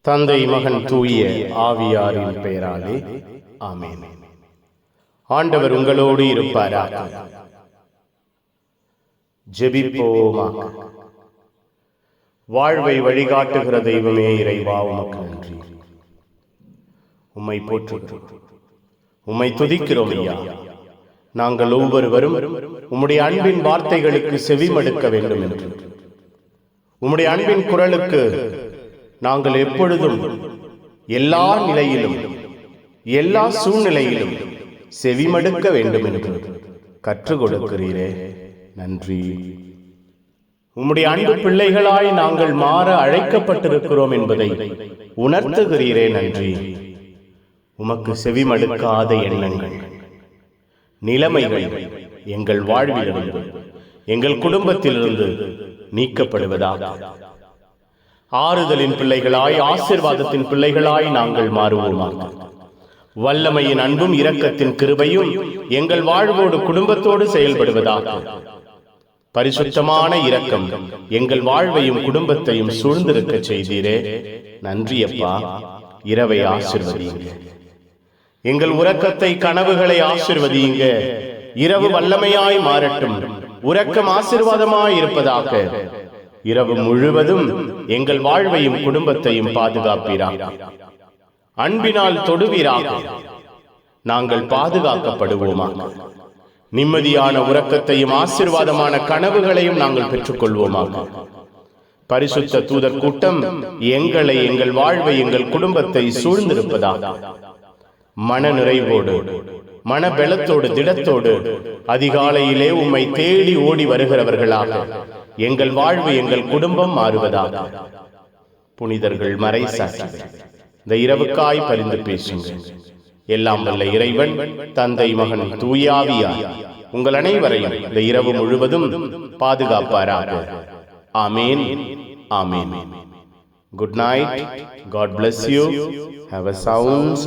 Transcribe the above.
தந்தை மகன் தூய ஆவியாரின் பெயராலே. ஆமென். ஆண்டவர் உங்களோடு இருப்பாராக. ஜெபிப்போமாக வாழ்வை வழிகாட்டுகிற தெய்வமே இறைவா உமக்கு நன்றி. உம்மை போற்றுகிறோம். உம்மை துதிக்கிறோம் ஐயா. நாங்கள் ஒவ்வொருவரும் உம்முடைய அன்பின் வார்த்தைகளுக்கு செவிமடுக்க வேண்டும் என்று. உம்முடைய அன்பின் குரலுக்கு நாங்கள் எப்பொழுதும் எல்லா நிலையிலும் எல்லா சூழ்நிலையிலும் செவிமடுக்க வேண்டும் என்று கற்றுக் கொடுக்கிறீரே நன்றி. உம்முடைய அன்பு பிள்ளைகளாய் நாங்கள் மாற அழைக்கப்பட்டிருக்கிறோம் என்பதை உணர்த்துகிறீரே. நன்றி. உமக்கு செவிமடுக்காத எண்ணங்கள் நிலைமைகள் எங்கள் வாழ்விலிருந்து எங்கள் குடும்பத்திலிருந்து நீக்கப்படுவதாக. ஆறுதலின் பிள்ளைகளாய் ஆசிர்வாதத்தின் பிள்ளைகளாய் நாங்கள் மாறுவோமாக. வல்லமையின் அன்பும் இரக்கத்தின் கிருபையும் எங்கள் வாழ்வோடு குடும்பத்தோடு செயல்படுவதாக. பரிசுத்தமான இரக்கம் எங்கள் வாழ்வையும் குடும்பத்தையும் சூழ்ந்திருக்க செய்தீரே. நன்றி அப்பா. இரவை ஆசிர்வதியுங்க. எங்கள் உறக்கத்தை கனவுகளை ஆசிர்வதியுங்க. இரவு வல்லமையாய் மாறட்டும். உறக்கம் ஆசிர்வாதமாய் இருப்பதாக. இரவு முழுவதும் எங்கள் வாழ்வையும் குடும்பத்தையும் பாதுகாப்பீராக. அன்பினால் தொடுவீராக. நாங்கள் பாதுகாக்கப்படுவோமா? நிம்மதியான உறக்கத்தையும் ஆசிர்வாதமான கனவுகளையும் நாங்கள் பெற்றுக்கொள்வோமாக பரிசுத்த தூதர் கூட்டம் எங்களை எங்கள் வாழ்வை எங்கள் குடும்பத்தை சூழ்ந்திருப்பதாக. மன நிறைவோடு மன பலத்தோடு திடத்தோடு அதிகாலையிலே உம்மை தேடி ஓடி வருகிறவர்களாக. எங்கள் வாழ்வு எங்கள் குடும்பம் மாறுவதாக. புனிதர்கள் மறை இந்த இரவுக்காய் பரிந்து பேசுங்கள். எல்லாம் வல்ல இறைவன் தந்தை மகன் தூயாவியா உங்கள் அனைவரையும் இந்த இரவு முழுவதும் பாதுகாப்பாராக. ஆமேன் ஆமேன். Good night God bless you have a sound